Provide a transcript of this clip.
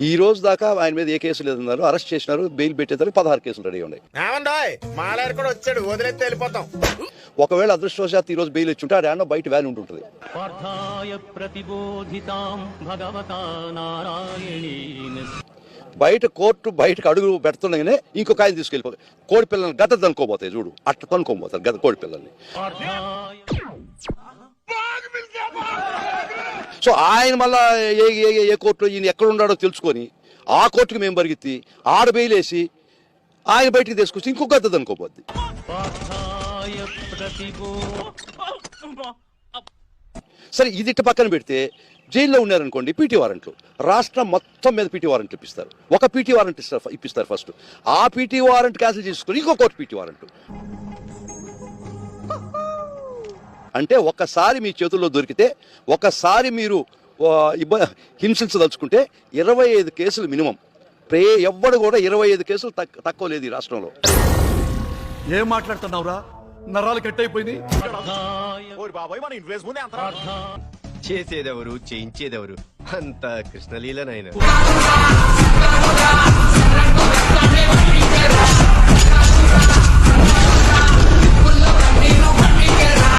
ఈ రోజు దాకా ఆయన మీద ఏ కేసు లేదన్నారు. అరెస్ట్ చేసినారు బెయిల్ పెట్టేదానికి పదహారు కేసులు రెడీ ఉన్నాయి కూడా వచ్చాడు వదిలేస్తే వెళ్ళిపోతాం. ఒకవేళ అదృష్టవశాత్తు ఈ రోజు బెయిల్ ఇచ్చుంటే ఆ ర్యాన్లో బయట భగవతా నారాయణేన. బయట కోర్టు బయటకు అడుగు పెడుతుండగానే ఇంకొక ఆయన తీసుకెళ్ళిపోతాయి కోడి పిల్లల్ని గత తనుకోబోతాయి చూడు. అట్ట తనుకోబోతారు గత కోడి పిల్లల్ని. సో ఆయన మళ్ళా ఏ ఏ ఏ- కోర్టులో ఈయన ఎక్కడ ఉన్నాడో తెలుసుకొని ఆ కోర్టుకి మేము పరిగెత్తి ఆడ బెయిల్ వేసి ఆయన బయటికి తీసుకొచ్చి ఇంకొక పార్థాయ ప్రతిబో సరే ఇది ఇట్ట పక్కన పెడితే జైల్లో ఉన్నారనుకోండి పీటీ వారెంట్లు. రాష్ట్రం మొత్తం మీద పీటీ వారెంట్లు ఇప్పిస్తారు. ఒక పీటీ వారెంట్ ఇస్తారు ఇప్పిస్తారు ఫస్ట్ ఆ పీటీ వారెంట్ క్యాన్సిల్ చేసుకుని ఇంకో కోర్టు పీటీ వారెంట్. అంటే ఒక్కసారి మీ చేతుల్లో దొరికితే ఒకసారి మీరు ఇబ్బ హింసించదలుచుకుంటే ఇరవై ఐదు కేసులు మినిమం. ప్రే ఎవ్వడు కూడా ఇరవై ఐదు కేసులు తక్- తక్కువ లేదు ఈ రాష్ట్రంలో. ఏం మాట్లాడుతున్నావురా? నరాలు కట్ అయిపోయింది చేసేదెవరు చేయించేదెవరు? అంత కృష్ణలీలనైనా.